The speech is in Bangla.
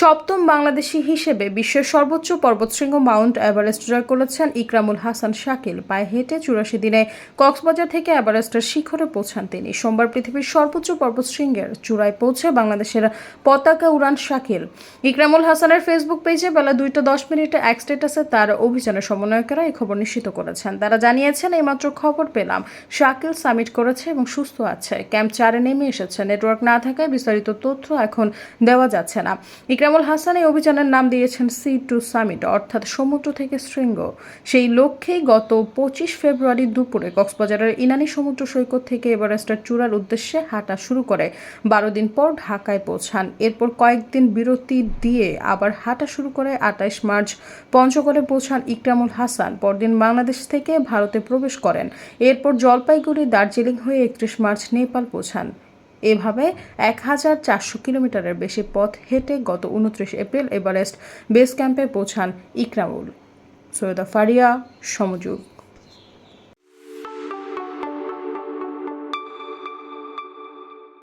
সপ্তম বাংলাদেশি হিসেবে বিশ্বের সর্বোচ্চ পর্বতশৃঙ্গ মাউন্ট এভারেস্ট জয় করেছেন ইকরামুল হাসান শাকিল। পায়ে হেঁটে চুরাশি দিনে কক্সবাজার থেকে এভারেস্টের শিখরে পৌঁছান তিনি। সোমবার পৃথিবীর সর্বোচ্চ পর্বতশৃঙ্গের চূড়ায় পৌঁছে বাংলাদেশের পতাকা উড়ান শাকিল। ইকরামুল হাসানের ফেসবুক পেজে বেলা দুইটা দশ মিনিটে এক স্টেটাসে তার অভিযানের সমন্বয়কেরা এই খবর নিশ্চিত করেছেন। তারা জানিয়েছেন, এইমাত্র খবর পেলাম। শাকিল সামিট করেছে এবং সুস্থ আছে। ক্যাম্প চারে নেমে এসেছে। নেটওয়ার্ক না থাকায় বিস্তারিত তথ্য এখন দেওয়া যাচ্ছে না। ইকরামুল হাসান এই অভিযানের নাম দিয়েছেন সি টু সামিট, অর্থাৎ সমুদ্র থেকে শৃঙ্গ। সেই লক্ষ্যেই গত পঁচিশ ফেব্রুয়ারি দুপুরে কক্সবাজারের ইনানি সমুদ্র সৈকত থেকে এভারেস্টের চূড়ার উদ্দেশ্যে হাঁটা শুরু করে বারো দিন পর ঢাকায় পৌঁছান। এরপর কয়েকদিন বিরতি দিয়ে আবার হাঁটা শুরু করে আটাইশ মার্চ পঞ্চগড়ে পৌঁছান ইকরামুল হাসান। পরদিন বাংলাদেশ থেকে ভারতে প্রবেশ করেন। এরপর জলপাইগুড়ি দার্জিলিং হয়ে একত্রিশ মার্চ নেপাল পৌঁছান। এভাবে এক হাজার চারশো কিলোমিটারের বেশি পথ হেঁটে গত উনত্রিশ এপ্রিল এভারেস্ট বেস ক্যাম্পে পৌঁছান ইকরামুল। সৈয়দা ফারিয়া সমযোগ